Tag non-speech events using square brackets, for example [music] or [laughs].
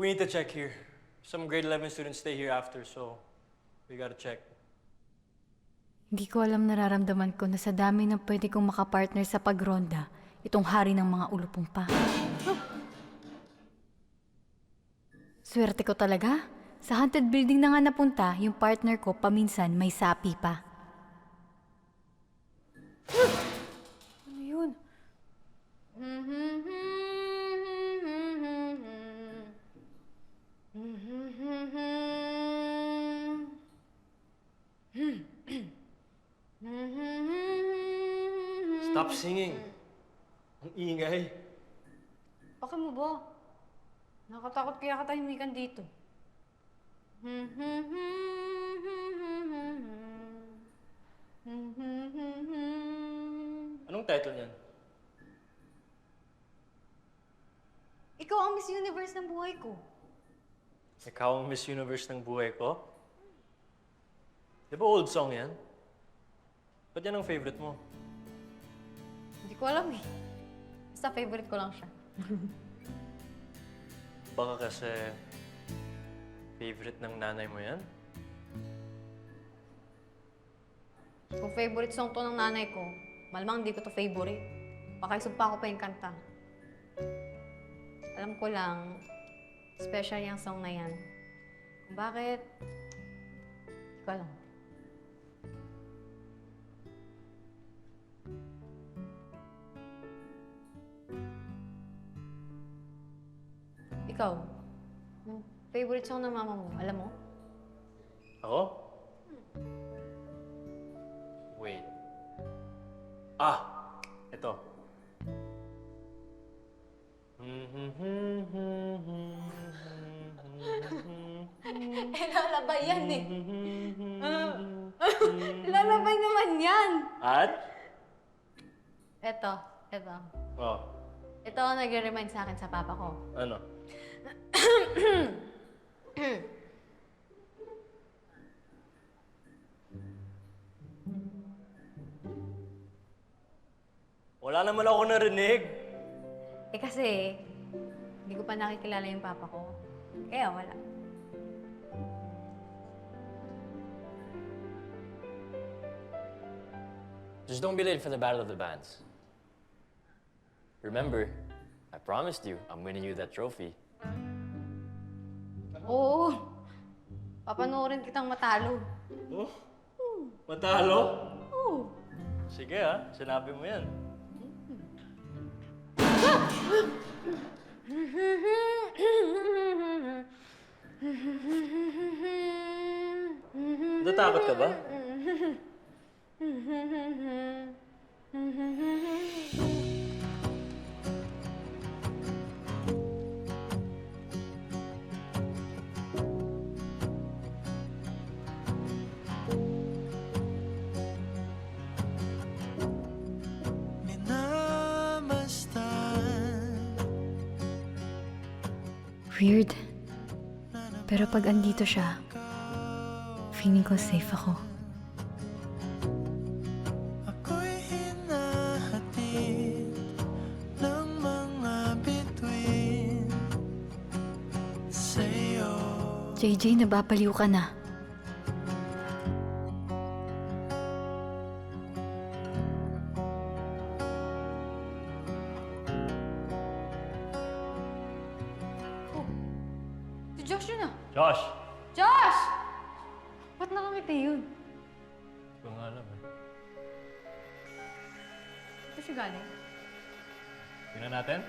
We need to check here. Some grade 11 students stay here after, so we gotta check. Hindi ko alam nararamdaman ko na sa dami ng pwede kong makapartner sa pagronda, itong hari ng mga ulupong pa. Swerte ko talaga. Sa haunted building na nga napunta, yung partner ko paminsan may sapi pa. Stop singing. Ang ingay. Bakit mo ba? Nakatakot kaya katahimikan dito. Anong title niyan? Ikaw ang Miss Universe ng buhay ko. Ikaw ang Miss Universe ng buhay ko? Di ba old song yan? Ba't yan ang favorite mo? Hindi ko alam eh. Basta favorite ko lang siya. [laughs] Baka kasi favorite ng nanay mo yan? Kung favorite song to ng nanay ko, malamang hindi ko to favorite. Baka isumpa ko pa yung kanta. Alam ko lang, special yung song na yan. Kung bakit, hindi ko alam. Ikaw, yung favorite song ng mama mo, alam mo? Ako? Wait. Ah! Ito. Eh, [laughs] lalabay yan eh. [laughs] lalabay naman yan. At? Eto, eto. Oh, Ito ang nagre-remind sa akin sa papa ko. ano? Wala naman ako narinig. Eh kasi, hindi ko pa nakikilala yung papa ko. Kaya wala. Just don't be late for the Battle of the Bands. Remember, I promised you I'm winning you that trophy. Oo. Papanoorin kitang matalo. Oh? Matalo? Oo. Sige ah, sinabi mo yan. Natatakot ka ba? [laughs] Weird. Pero pag andito siya, feeling ko safe ako. JJ, nababaliw ka na. Josh yun ah. Josh! Josh! Ba't nakangiti yun? Hindi ko nga alam eh. Ito siya galing. Tingnan natin.